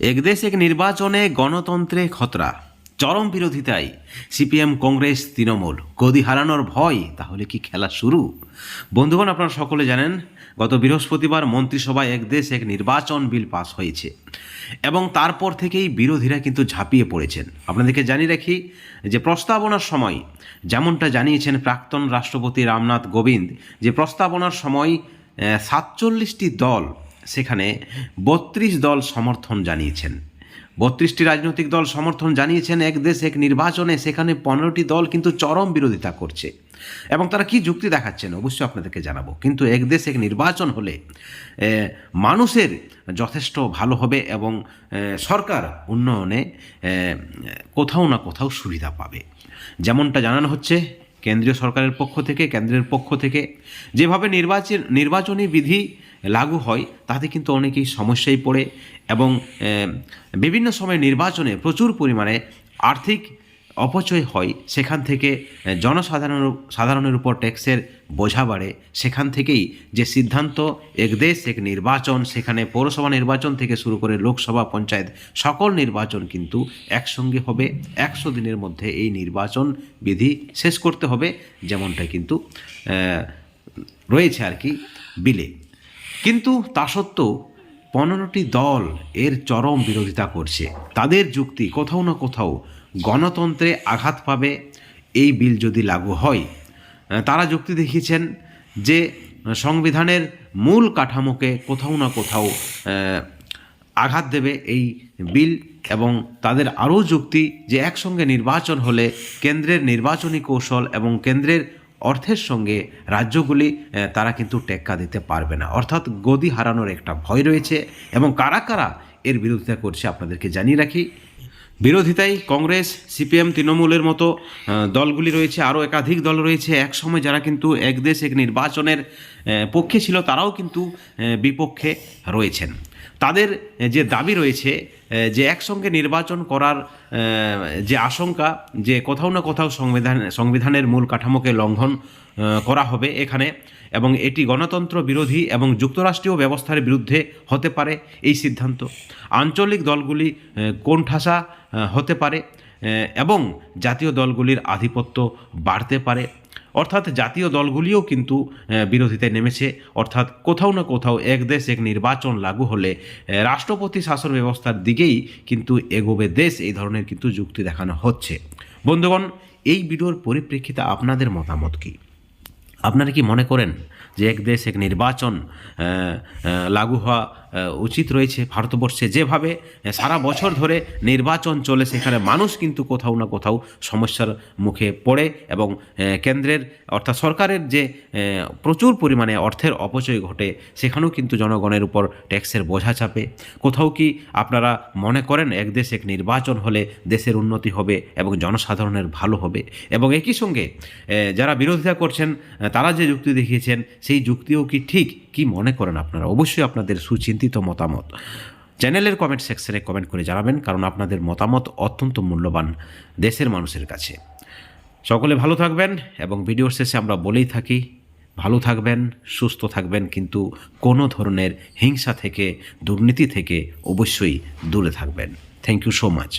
একদেশ এক নির্বাচনে গণতন্ত্রে খতরা। চরম বিরোধিতায় সিপিএম, কংগ্রেস, তৃণমূল। গদি হারানোর ভয়, তাহলে কি খেলা শুরু? বন্ধুগণ, আপনারা সকলে জানেন, গত বৃহস্পতিবার মন্ত্রিসভায় এক দেশ এক নির্বাচন বিল পাস হয়েছে। এবং তারপর থেকেই বিরোধীরা কিন্তু ঝাঁপিয়ে পড়েছেন। আপনাদেরকে জানিয়ে রাখি যে প্রস্তাবনার সময়, যেমনটা জানিয়েছেন প্রাক্তন রাষ্ট্রপতি রামনাথ কোবিন্দ, যে প্রস্তাবনার সময় সাতচল্লিশটি দল সেখানে বত্রিশ দল সমর্থন জানিয়েছেন। বত্রিশটি রাজনৈতিক দল সমর্থন জানিয়েছেন, এক দেশ, এক নির্বাচনে সেখানে পনেরোটি দল কিন্তু চরম বিরোধিতা করছে। এবং তারা কি যুক্তি দেখাচ্ছেন অবশ্যই আপনাদেরকে জানাব। কিন্তু এক দেশ, এক নির্বাচন হলে মানুষের যথেষ্ট ভালো হবে এবং সরকার উন্নয়নে কোথাও না কোথাও সুবিধা পাবে। যেমনটা জানানো হচ্ছে, কেন্দ্রীয় সরকারের পক্ষ থেকে, কেন্দ্রের পক্ষ থেকে, যেভাবে নির্বাচন, নির্বাচনী বিধি লাগু হয়, তাতে কিন্তু অনেকেই সমস্যায় পড়ে এবং বিভিন্ন সময় নির্বাচনে প্রচুর পরিমাণে আর্থিক অপচয় হয়। সেখান থেকে জনসাধারণ সাধারণের উপর ট্যাক্সের বোঝা বাড়ে। সেখান থেকেই যে সিদ্ধান্ত, এক দেশ, এক নির্বাচন, সেখানে পৌরসভা নির্বাচন থেকে শুরু করে লোকসভা, পঞ্চায়েত, সকল নির্বাচন কিন্তু একসঙ্গে হবে। একশো দিনের মধ্যে এই নির্বাচন বিধি শেষ করতে হবে, যেমনটা কিন্তু রয়েছে আর কি, বিলে। কিন্তু তা সত্ত্বেও পনেরোটি দল এর চরম বিরোধিতা করছে। তাদের যুক্তি কোথাও না কোথাও গণতন্ত্রে আঘাত পাবে, এই বিল যদি লাগু হয়। তারা যুক্তি দেখিয়েছেন যে সংবিধানের মূল কাঠামোকে কোথাও না কোথাও আঘাত দেবে এই বিল এবং তাদের আরও যুক্তি যে একসঙ্গে নির্বাচন হলে কেন্দ্রের নির্বাচনী কৌশল এবং কেন্দ্রের অর্থের সঙ্গে রাজ্যগুলি তারা কিন্তু টেক্কা দিতে পারবে না। অর্থাৎ গদি হারানোর একটা ভয় রয়েছে এবং কারা কারা এর বিরোধিতা করছে আপনাদেরকে জানিয়ে রাখি। বিরোধিতায় কংগ্রেস, সিপিএম, তৃণমূলের মতো দলগুলি রয়েছে, আরও একাধিক দল রয়েছে। এক সময় যারা কিন্তু এক দেশ, এক নির্বাচনের পক্ষে ছিল, তারাও কিন্তু বিপক্ষে রয়েছেন। তাদের যে দাবি রয়েছে যে একসঙ্গে নির্বাচন করার যে আশঙ্কা, যে কোথাও না কোথাও সংবিধান, সংবিধানের মূল কাঠামোকে লঙ্ঘন করা হবে এখানে এবং এটি গণতন্ত্র বিরোধী এবং যুক্তরাষ্ট্রীয় ব্যবস্থার বিরুদ্ধে হতে পারে এই সিদ্ধান্ত। আঞ্চলিক দলগুলি কোণঠাসা হতে পারে এবং জাতীয় দলগুলির আধিপত্য বাড়তে পারে। অর্থাৎ জাতীয় দলগুলিও কিন্তু বিরোধিতে নেমেছে। অর্থাৎ কোথাও না কোথাও এক দেশ, এক নির্বাচন লাগু হলে রাষ্ট্রপতি শাসন ব্যবস্থার দিকেই কিন্তু এগোবে দেশ। এই ধরনের কিন্তু যুক্তি দেখানো হচ্ছে। বন্ধুগণ, এই ভিডিওর পরিপ্রেক্ষিতে আপনাদের মতামত কী? আপনারা কি মনে করেন যে এক দেশ, এক নির্বাচন লাগু হওয়া উচিত রয়েছে ভারতবর্ষে। যেভাবে সারা বছর ধরে নির্বাচন চলে, সেখানে মানুষ কিন্তু কোথাও না কোথাও সমস্যার মুখে পড়ে এবং কেন্দ্রের, অর্থাৎ সরকারের যে প্রচুর পরিমাণে অর্থের অপচয় ঘটে, সেখানেও কিন্তু জনগণের উপর ট্যাক্সের বোঝা চাপে। কোথাও কি আপনারা মনে করেন এক দেশ, এক নির্বাচন হলে দেশের উন্নতি হবে এবং জনসাধারণের ভালো হবে? এবং একই সঙ্গে যারা বিরোধিতা করছেন তারা যে যুক্তি দেখিয়েছেন সেই যুক্তিও কি ঠিক? কি মনে করেন আপনারা? অবশ্যই আপনাদের সুচিন্তিত মতামত। চ্যানেলের কমেন্ট সেকশনে কমেন্ট করে জানাবেন, কারণ আপনাদের মতামত অত্যন্ত মূল্যবান দেশের মানুষের কাছে। সকলে ভালো থাকবেন এবং ভিডিওর শেষে আমরা বলেই থাকি, ভালো থাকবেন, সুস্থ থাকবেন, কিন্তু কোনো ধরনের হিংসা থেকে, দুর্নীতি থেকে অবশ্যই দূরে থাকবেন। Thank you so much